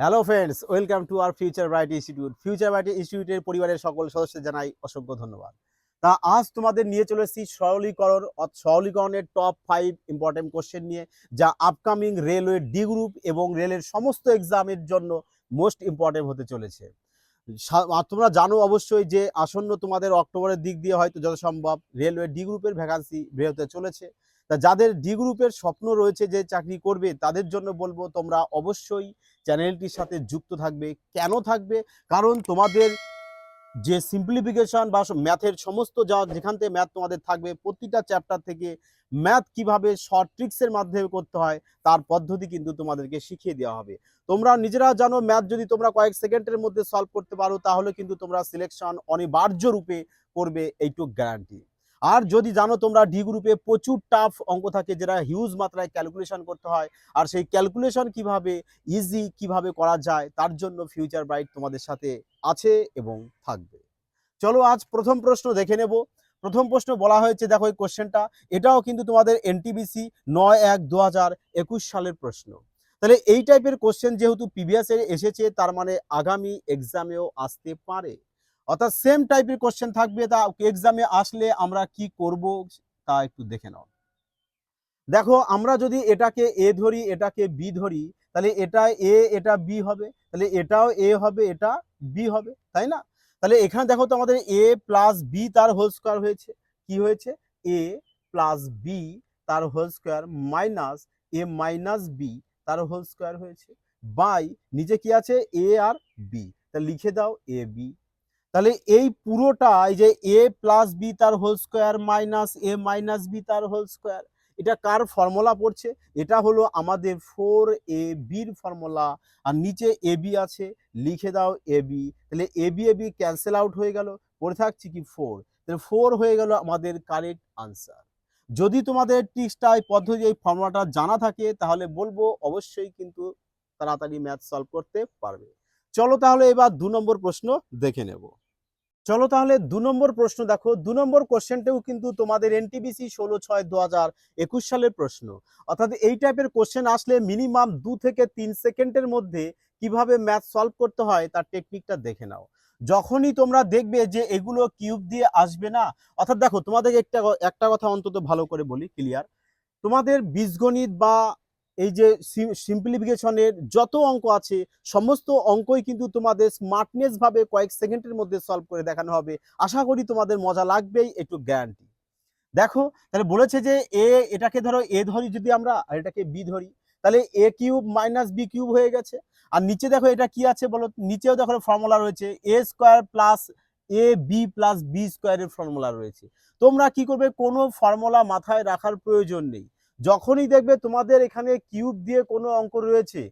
Hello friends welcome to our future bright institute future bright ইনস্টিটিউটের পরিবারের সকল সদস্য জানাই অসংখ্য ধন্যবাদ। তা আজ তোমাদের নিয়ে চলে এসেছি সরলীকরণ, সরলীকরণের টপ ফাইভ ইম্পর্টেন্ট কোশ্চেন নিয়ে, যা আপকামিং রেলওয়ে ডি গ্রুপ এবং রেলের সমস্ত এক্সামের জন্য মোস্ট ইম্পর্টেন্ট হতে চলেছে। তোমরা জানো অবশ্যই যে আসন্ন তোমাদের অক্টোবরের দিক দিয়ে হয়তো যত সম্ভব রেলওয়ে ডি গ্রুপের ভ্যাকান্সি বেরোতে চলেছে। তা যাদের ডি গ্রুপের স্বপ্ন রয়েছে যে চাকরি করবে, তাদের জন্য বলব তোমরা অবশ্যই চ্যানেলটির সাথে যুক্ত থাকবে। কেন থাকবে? কারণ তোমাদের যে সিম্পলিফিকেশন বা ম্যাথের সমস্ত যা যেখান থেকে ম্যাথ তোমাদের থাকবে, প্রতিটা চ্যাপ্টার থেকে ম্যাথ কীভাবে শর্ট ট্রিক্সের মাধ্যমে করতে হয়, তার পদ্ধতি কিন্তু তোমাদেরকে শিখিয়ে দেওয়া হবে। তোমরা নিজেরা জানো ম্যাথ যদি তোমরা কয়েক সেকেন্ডের মধ্যে সলভ করতে পারো, তাহলে কিন্তু তোমরা সিলেকশন অনিবার্য রূপে করবে, এইটুক গ্যারান্টি আর যদি জানো তোমরা ডি গ্রুপে প্রচুর টাফ অঙ্ক থাকে যেটা হিউজ মাত্রায় ক্যালকুলেশন করতে হয়। আর সেই ক্যালকুলেশন কীভাবে ইজি কীভাবে করা যায়, তার জন্য ফিউচার ব্রাইট তোমাদের সাথে আছে এবং থাকবে। চলো আজ প্রথম প্রশ্ন দেখে নেব। প্রথম প্রশ্ন বলা হয়েছে, দেখো এই কোশ্চেনটা এটাও কিন্তু তোমাদের এনটিবিসি নয় এক দু সালের প্রশ্ন। তাহলে এই টাইপের কোশ্চেন যেহেতু প্রিভিয়াস এসেছে, তার মানে আগামী এক্সামেও আসতে পারে। অর্থাৎ সেম টাইপের কোশ্চেন থাকবে তা এক্সামে আসলে আমরা কি করব তা একটু দেখে নাও। দেখো, আমরা যদি এটাকে এ ধরি, এটাকে বি ধরি, তাহলে এটা এ এটা বি হবে, তাহলে এটাও এ হবে, এটা বি হবে, তাই না? তাহলে এখানে দেখো তো আমাদের এ প্লাস বি তার হোল স্কোয়ার হয়েছে। কি হয়েছে? এ প্লাস বি তার whole square minus A minus B তার হোল স্কোয়ার হয়েছে। বাই নিচে কি আছে? এ আর বি তাহলে লিখে দাও এ বি তাহলে এই পুরোটা, এই যে এ প্লাস বি তার whole square minus A minus B তার হোল স্কোয়ার এটা কার ফর্মুলা পড়ছে? এটা হলো আমাদের ফোর এ বির ফর্মুলা আর নিচে এ বি আছে, লিখে দাও এ বি তাহলে A B A B cancel out হয়ে গেল, পড়ে থাকছে কি ফোর তাহলে ফোর হয়ে গেল আমাদের কারেক্ট আনসার যদি তোমাদের টিক্সটা এই পদ্ধতি, এই ফর্মুলাটা জানা থাকে, তাহলে বলব অবশ্যই কিন্তু তাড়াতাড়ি ম্যাথ সলভ করতে পারবে। চলো তাহলে এবার দু নম্বর প্রশ্ন দেখে নেব। চলো তাহলে দু নম্বর প্রশ্ন দেখো। দু নম্বর কোশ্চেনটাও কিন্তু তোমাদের এনটিবিসি ষোলো ছয় দু হাজার একুশ সালের প্রশ্ন। অর্থাৎ এই টাইপের কোশ্চেন আসলে মিনিমাম দু থেকে তিন সেকেন্ডের মধ্যে কীভাবে ম্যাথ সলভ করতে হয়, তার টেকনিকটা দেখে নাও। যখনই তোমরা দেখবে যে এগুলো কিউব দিয়ে আসবে না, অর্থাৎ দেখো তোমাদের একটা একটা কথা অন্তত ভালো করে বলি ক্লিয়ার তোমাদের বীজগণিত বা এই যে সিম্পলিফিকেশনের যত অঙ্ক আছে, সমস্ত অঙ্কই কিন্তু তোমাদের স্মার্টনেস ভাবে কয়েক সেকেন্ডের মধ্যে সলভ করে দেখানো হবে। আশা করি তোমাদের মজা লাগবেই, একটু গ্যারান্টি দেখো, তাহলে বলেছে যে এ, এটাকে ধরো, এ ধরি যদি আমরা, আর এটাকে বি ধরি, তাহলে A cube minus B cube হয়ে গেছে। আর নিচে দেখো এটা কি আছে বলো? নিচেও দেখো ফর্মুলা রয়েছে, A square plus A B plus B স্কোয়ারের ফর্মুলা রয়েছে। তোমরা কি করবে? কোনো ফর্মুলা মাথায় রাখার প্রয়োজন নেই। যখনই দেখবে তোমাদের এখানে কিউব দিয়ে কোনো অঙ্ক রয়েছে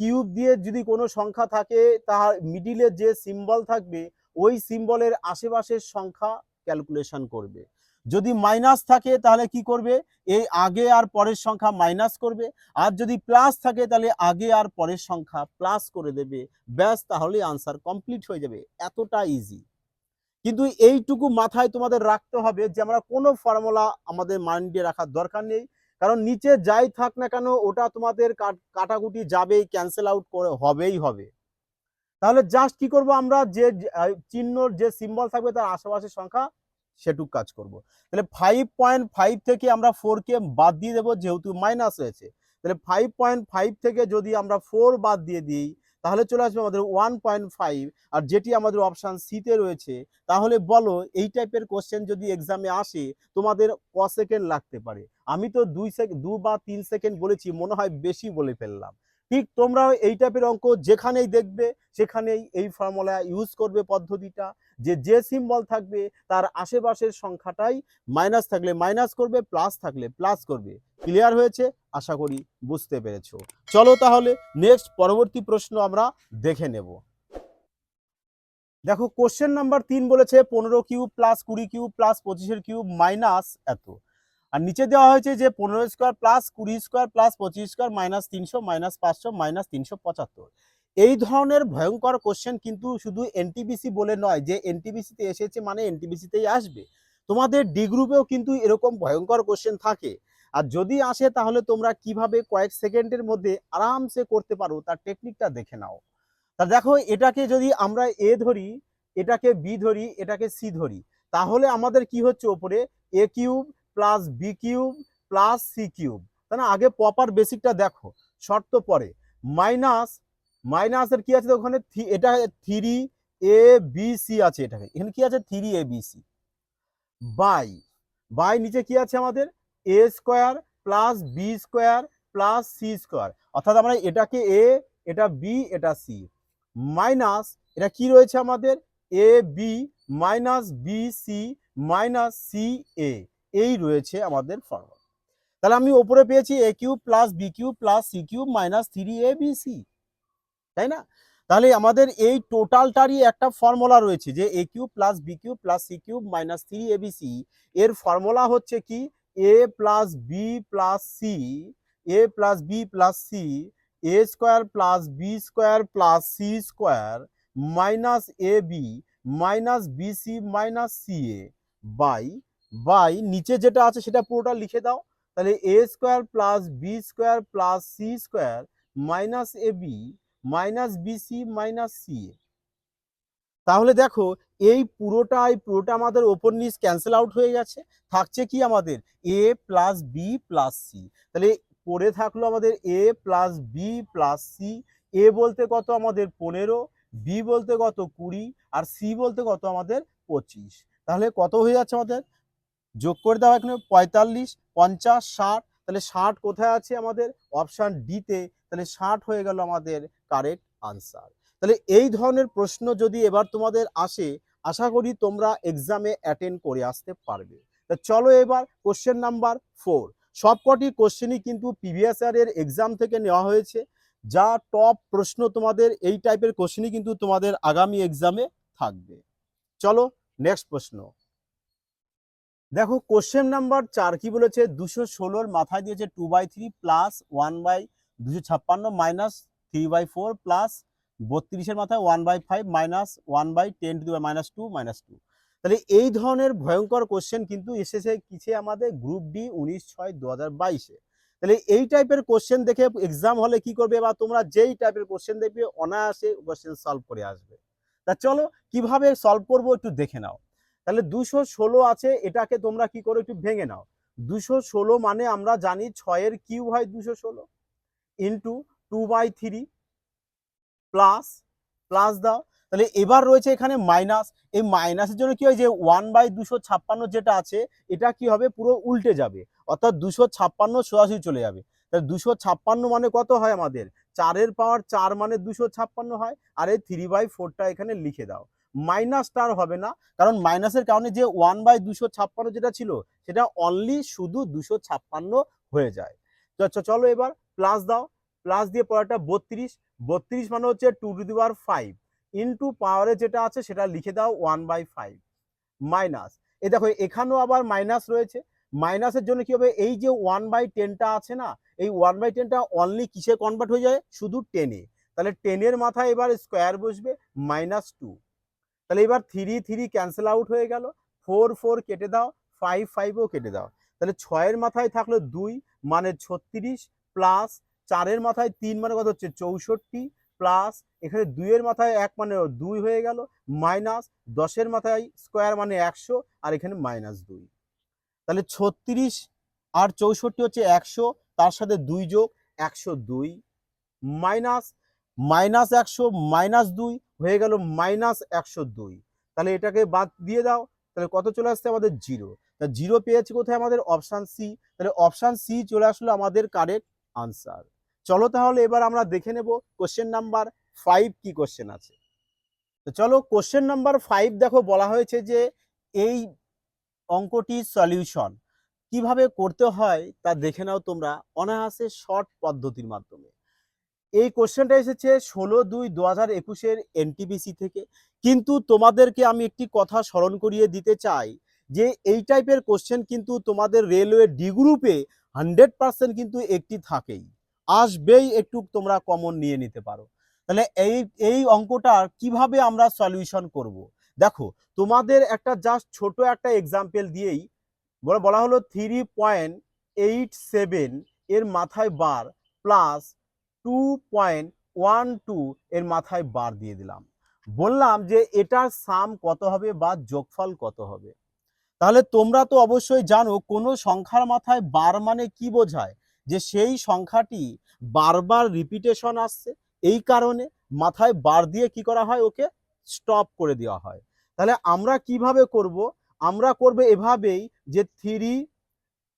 কিউব দিয়ে যদি কোনো সংখ্যা থাকে তার মিডিলে যে সিম্বল থাকবে, ওই সিম্বলের আশেপাশের সংখ্যা ক্যালকুলেশন করবে। যদি মাইনাস থাকে, তাহলে কি করবে? এই আগে আর পরের সংখ্যা মাইনাস করবে। আর যদি প্লাস থাকে, তাহলে আগে আর পরের সংখ্যা প্লাস করে দেবে। ব্যাস, তাহলে আনসার কমপ্লিট হয়ে যাবে। এতটা ইজি কিন্তু এইটুকু মাথায় তোমাদের রাখতে হবে যে, আমরা কোনো ফর্মুলা আমাদের মাইন্ডে রাখার দরকার নেই। কারণ নিচে যাই থাক না কেন, ওটা তোমাদের কাট- কাটাকুটি যাবেই ক্যান্সেল আউট করে হবেই হবে। তাহলে জাস্ট কি করব আমরা? যে চিহ্ন যে সিম্বল থাকবে তার আশেপাশের সংখ্যা, সেটুক কাজ করব। তাহলে ফাইভ পয়েন্ট ফাইভ থেকে আমরা ফোরকে বাদ দিয়ে দেবো, যেহেতু মাইনাস হয়েছে। তাহলে ফাইভ পয়েন্ট ফাইভ থেকে যদি আমরা ফোর বাদ দিয়ে দিই তাহলে চলে আসবে আমাদের ওয়ান পয়েন্ট ফাইভ আর যেটি আমাদের অপশান সিতে রয়েছে, তাহলে বলো এই টাইপের কোশ্চেন যদি এক্সামে আসে, তোমাদের ক সেকেন্ড লাগতে পারে? আমি তো দুই সেকেন্ড দু বা তিন সেকেন্ড বলেছি, মনে হয় বেশি বলে ফেললাম। ঠিক তোমরাও এই টাইপের অঙ্ক যেখানেই দেখবে, সেখানেই এই ফর্মুলা ইউজ করবে পদ্ধতিটা, যে যে সিম্বল থাকবে, তার আশেপাশের সংখ্যাটাই মাইনাস থাকলে মাইনাস করবে প্লাস থাকলে প্লাস করবে। ক্লিয়ার হয়েছে? আশা করি বুঝতে পেরেছ। চলো তাহলে নেক্সট পরবর্তী প্রশ্ন আমরা দেখে নেব। দেখো কোশ্চেন নাম্বার তিন বলেছে, পনেরো কিউব প্লাস কুড়ি কিউব প্লাস পঁচিশের কিউব মাইনাস এত। আর নিচে দেওয়া হয়েছে যে, পনেরো স্কোয়ার প্লাস কুড়ি স্কোয়ার প্লাস পঁচিশ স্কোয়ার মাইনাস তিনশো মাইনাস পাঁচশো মাইনাস তিনশো পঁচাত্তর। এই ধরনের ভয়ঙ্কর কোশ্চেন কিন্তু শুধু এনটিবিসি বলে নয়, যে এনটিবিসিতে এসেছে মানে এনটিবিসিতেই আসবে। তোমাদের ডি গ্রুপেও কিন্তু এরকম ভয়ঙ্কর কোশ্চেন থাকে। আর যদি আসে তাহলে তোমরা কীভাবে কয়েক সেকেন্ডের মধ্যে আরামসে করতে পারো তার টেকনিকটা দেখে নাও। তা দেখো, এটাকে যদি আমরা এ ধরি, এটাকে বি ধরি, এটাকে সি ধরি, তাহলে আমাদের কি হচ্ছে ওপরে? A cube plus B cube plus C cube. তাই আগে প্রপার বেসিকটা দেখো, শর্ত পরে। মাইনাস, মাইনাসের কি আছে ওখানে? এটা থ্রি এ বি সি আছে এটাকে। এখানে কি আছে? Three A B C. By by নিচে কি আছে আমাদের? A square plus B square plus C square অর্থাৎ আমরা এটাকে এ এটা বি এটা সি মাইনাস এটা কি রয়েছে আমাদের? A B minus B C minus C A এই রয়েছে আমাদের ফর্মুলা তাহলে আমি ওপরে পেয়েছি A cube plus B cube plus C cube minus three A B C তাই না? তাহলে আমাদের এই টোটালটারই একটা ফর্মুলা রয়েছে যে A cube plus B cube plus C cube minus three A B C এর ফর্মুলা হচ্ছে কি? A plus B plus C A plus B plus C A square plus B square plus C square minus A B minus B C minus C A by by নিচে যেটা আছে সেটা পুরোটা লিখে দাও। তাহলে A square plus B square plus C square minus A B minus B C minus C A তাহলে দেখো, এই পুরোটাই, পুরোটা আমাদের ওপর নিচ ক্যান্সেল আউট হয়ে গেছে। থাকছে কি আমাদের? A plus B plus C তাহলে পড়ে থাকল আমাদের A plus B plus C A বলতে কত আমাদের পনেরো বি বলতে কত কুড়ি, আর সি বলতে কত আমাদের পঁচিশ। তাহলে কত হয়ে যাচ্ছে আমাদের? যোগ করে দেওয়া এখানে পঁয়তাল্লিশ, পঞ্চাশ, ষাট। তাহলে ষাট কোথায় আছে আমাদের? অপশান ডিতে তাহলে ষাট হয়ে গেল আমাদের কারেক্ট আনসার তাহলে এই ধরনের প্রশ্ন যদি এবার তোমাদের আসে, আশা করি তোমরা এক্সামে অ্যাটেন্ড করে আসতে পারবে। তা চলো এবার কোশ্চেন নাম্বার ফোর সবকটি কোশ্চেনই কিন্তু প্রিভিয়াস ইয়ারের এক্সাম থেকে নেওয়া হয়েছে। যা টপ প্রশ্ন তোমাদের এই টাইপের কোশ্চেনই কিন্তু তোমাদের আগামী এক্সামে থাকবে। চলো নেক্সট প্রশ্ন। দেখো কোশ্চেন নাম্বার চার কি বলেছে? দুশো ষোলোর মাথায় দিয়েছে two by three plus one by দুশো ছাপ্পান্ন minus three by four plus বত্রিশের মাথায় one by five minus one by ten two minus two minus two তাহলে এই ধরনের ভয়ঙ্কর কোশ্চেন কিন্তু এসেছে কিছে আমাদের গ্রুপ ডি উনিশ ছয় দু হাজার বাইশে। তাহলে এই টাইপের কোশ্চেন দেখে এক্সাম হলে কি করবে বা তোমরা যেই টাইপের কোশ্চেন দেখবে অনায়াসে কোশ্চেন সলভ করে আসবে। তা চলো কীভাবে সলভ করব একটু দেখে নাও। তাহলে দুশো ষোলো আছে, এটাকে তোমরা কি করো একটু ভেঙে নাও। দুশো ষোলো মানে আমরা জানি ছয়ের কিউ হয় দুশো ষোলো into two by three plus plus দাও। তাহলে এবার রয়েছে এখানে মাইনাস এই মাইনাসের জন্য কি হয় যে ওয়ান বাই দুশো ছাপ্পান্ন যেটা আছে, এটা কি হবে? পুরো উল্টে যাবে। অর্থাৎ দুশো ছাপ্পান্ন সরাসরি চলে যাবে। তাহলে দুশো ছাপ্পান্ন মানে কত হয় আমাদের? চারের পাওয়ার চার মানে দুশো ছাপ্পান্ন হয়। আর এই থ্রি বাই ফোরটা এখানে লিখে দাও। মাইনাসটা আর হবে না। কারণ মাইনাসের কারণে যে ওয়ান বাই দুশো ছাপ্পান্ন যেটা ছিল, সেটা অনলি শুধু দুশো ছাপ্পান্ন হয়ে যায়। চলো এবার প্লাস দাও। প্লাস দিয়ে পরেরটা বত্রিশ বত্রিশ মানে হচ্ছে two two the power five into পাওয়ারে যেটা আছে সেটা লিখে দাও ওয়ান বাই ফাইভ মাইনাস এ দেখো, এখানেও আবার মাইনাস রয়েছে। মাইনাসের জন্য কি হবে? এই যে ওয়ান বাই টেনটা আছে না, এই ওয়ান বাই টেনটা অনলি কিসে কনভার্ট হয়ে যায়? শুধু টেনে তাহলে টেনের মাথায় এবার স্কোয়ার বসবে মাইনাস টু তাহলে এবার থ্রি থ্রি ক্যান্সেল আউট হয়ে গেল। ফোর ফোর কেটে দাও ফাইভ ফাইভও কেটে দাও। তাহলে ছয়ের মাথায় থাকল দুই মানে ছত্রিশ প্লাস চারের মাথায় তিন মানে কত হচ্ছে চৌষট্টি প্লাস এখানে দুইয়ের মাথায় এক মানে দুই হয়ে গেল, মাইনাস দশের মাথায় স্কোয়ার মানে একশো আর এখানে মাইনাস দুই। তাহলে ছত্রিশ আর চৌষট্টি হচ্ছে একশো, তার সাথে দুই যোগ একশো দুই, মাইনাস মাইনাস একশো, মাইনাস দুই হয়ে গেল মাইনাস একশো দুই। তাহলে এটাকে বাদ দিয়ে দাও, তাহলে কত চলে আসছে আমাদের জিরো। তা জিরো পেয়েছি কোথায় আমাদের? Option C. তাহলে অপশান সি চলে আসলো আমাদের কারেক্ট আনসার। চলো তাহলে এবার আমরা দেখে নেব কোশ্চেন নাম্বার ফাইভ কি কোশ্চেন আছে। তো চলো কোশ্চেন নাম্বার ফাইভ দেখো বলা হয়েছে যে এই অঙ্কটির সলিউশন কীভাবে করতে হয় তা দেখে নাও তোমরা অনায়াসে শর্ট পদ্ধতির মাধ্যমে। এই কোশ্চেনটা এসেছে ষোলো দুই দু হাজার একুশের এনটিপিসি থেকে। কিন্তু তোমাদেরকে আমি একটি কথা স্মরণ করিয়ে দিতে চাই যে এই টাইপের কোশ্চেন কিন্তু তোমাদের রেলওয়ে ডি গ্রুপে হান্ড্রেড পার্সেন্ট কিন্তু একটি থাকেই। আসবেই একটু তোমরা কমন নিয়ে নিতে পারো। তাহলে এই এই অঙ্কটার কীভাবে আমরা সলিউশন করব। দেখো, তোমাদের একটা জাস্ট ছোট একটা এক্সাম্পল দিয়েই বলা হলো থ্রি পয়েন্ট এইট সেভেন এর মাথায় বার plus two point one two এর মাথায় বার দিয়ে দিলাম। বললাম যে এটার সাম কত হবে বা যোগফল কত হবে? তাহলে তোমরা তো অবশ্যই জানো, কোনো সংখ্যার মাথায় বার মানে কি বোঝায়? যে সেই সংখ্যাটি বারবার রিপিটেশন আসছে, এই কারণে মাথায় বার দিয়ে কি করা হয়? ওকে স্টপ করে দেওয়া হয়। তাহলে আমরা কীভাবে করব? আমরা করব এভাবেই যে থ্রি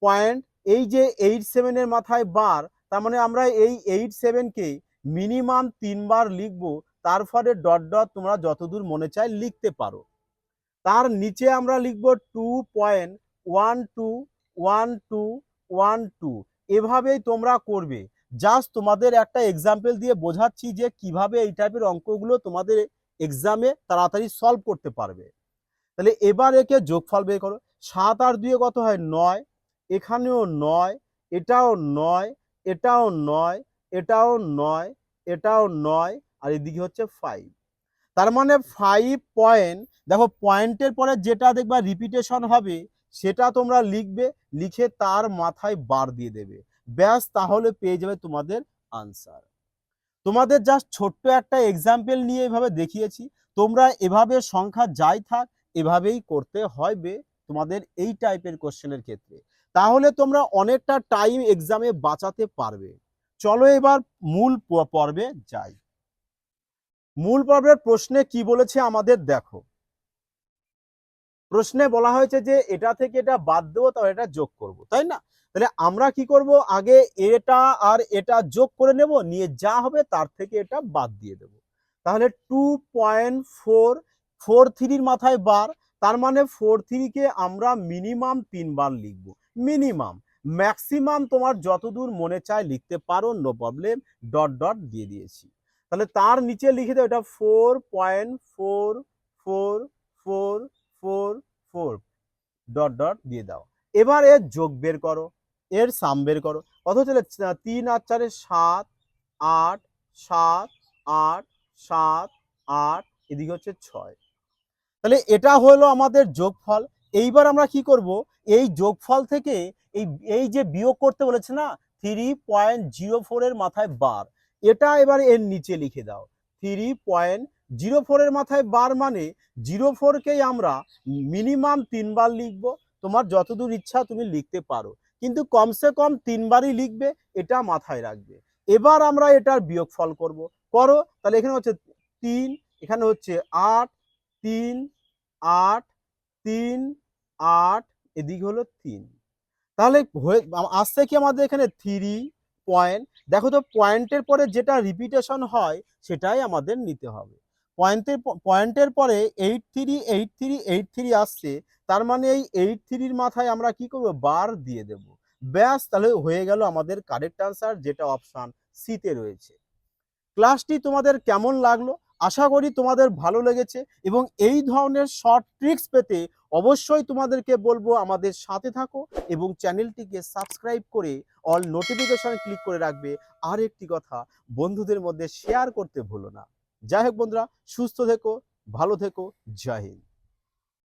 পয়েন্ট এই যে এইট সেভেনের মাথায় বার, তার মানে আমরা এই এইট সেভেনকে মিনিমাম তিনবার লিখব, তার ফলে ডট ডট তোমরা যতদূর মনে চায় লিখতে পারো। তার নিচে আমরা লিখব two point one two one two one two এভাবেই তোমরা করবে। জাস্ট তোমাদের একটা এক্সাম্পল দিয়ে বোঝাচ্ছি যে কীভাবে এই টাইপের অঙ্কগুলো তোমাদের এক্সামে তাড়াতাড়ি সলভ করতে পারবে। তাহলে এবার একে যোগফল বের করো। সাত আর দুয়ে কত হয়? নয়। এখানেও নয়, এটাও নয় এটাও নয় এটাও নয় এটাও নয়, আর এদিকে হচ্ছে ফাইভ তার মানে ফাইভ পয়েন্ট দেখো পয়েন্টের পরে যেটা দেখবা রিপিটেশন হবে সেটা তোমরা লিখবে, লিখে তার মাথায় বার দিয়ে দেবে। ব্যাস, তাহলে পেয়ে যাবে তোমাদের আনসার তোমাদের জাস্ট ছোট্ট একটা এক্সাম্পল নিয়ে এভাবে দেখিয়েছি। তোমরা এভাবে সংখ্যা যাই থাক, এভাবেই করতে হবে তোমাদের এই টাইপের কোশ্চেনের ক্ষেত্রে। তাহলে তোমরা অনেকটা টাইম এক্সামে বাঁচাতে পারবে। চলো এবার মূল পর্বে যাই। মূল পর্বের প্রশ্নে কি বলেছে আমাদের দেখো। প্রশ্নে বলা হয়েছে যে এটা থেকে এটা বাদ দেবো তবে এটা যোগ করব, তাই না? তাহলে আমরা কি করব? আগে এটা আর এটা যোগ করে নেব, নিয়ে যা হবে তার থেকে এটা বাদ দিয়ে দেব। তাহলে টু পয়েন্ট ফোর ফোর থ্রির মাথায় বার, তার মানে ফোর থ্রিকে আমরা মিনিমাম তিনবার লিখব। মিনিমাম ম্যাক্সিমাম তোমার যতদূর মনে চায় লিখতে পারো নো প্রবলেম ডট ডট দিয়ে দিয়েছি। তাহলে তার নিচে লিখে দাও, এটা four point four four four four four dot dot দিয়ে দাও। এবার এর যোগ বের করো, এর সাম বের করো। কত চলে তিন আর চারে সাত, আট সাত আট সাত, আট, এদিকে হচ্ছে ছয়। তাহলে এটা হলো আমাদের যোগফল। এইবার আমরা কি করব? এই যোগফল থেকে এই এই যে বিয়োগ করতে বলেছে না থ্রি পয়েন্ট জিরো ফোরের মাথায় বার এটা এবার এর নিচে লিখে দাও। থ্রি পয়েন্ট জিরো ফোরের মাথায় বার মানে জিরো ফোরকেই আমরা মিনিমাম তিনবার লিখব। তোমার যতদূর ইচ্ছা তুমি লিখতে পারো। কিন্তু কমসে কম তিনবারই লিখবে, এটা মাথায় রাখবে। এবার আমরা এটার বিয়োগফল করব। করো, তাহলে এখানে হচ্ছে তিন, এখানে হচ্ছে আট, তিন আট তিন, আট, এদিক হলো তিন। তাহলে আসছে কি আমাদের এখানে থ্রি পয়েন্ট দেখো তো পয়েন্টের পরে যেটা রিপিটেশন হয়, সেটাই আমাদের নিতে হবে। পয়েন্টের পয়েন্টের পরে eight three eight three eight three আসছে, তার মানে এই এইট থ্রির মাথায় আমরা কি করব? বার দিয়ে দেব। ব্যাস, তাহলে হয়ে গেল আমাদের কারেক্ট আনসার যেটা অপশান সিতে রয়েছে। ক্লাসটি তোমাদের কেমন লাগল? আশা করি তোমাদের ভালো লেগেছে এবং এই ধরনের শর্ট ট্রিক্স পেতে অবশ্যই তোমাদেরকে বলব আমাদের সাথে থাকো এবং চ্যানেলটিকে সাবস্ক্রাইব করে অল নোটিফিকেশন ক্লিক করে রাখবে। আর একটি কথা, বন্ধুদের মধ্যে শেয়ার করতে ভুলো না। যাই হোক বন্ধুরা সুস্থ থেকো ভালো থেকো জয় হিন্দ।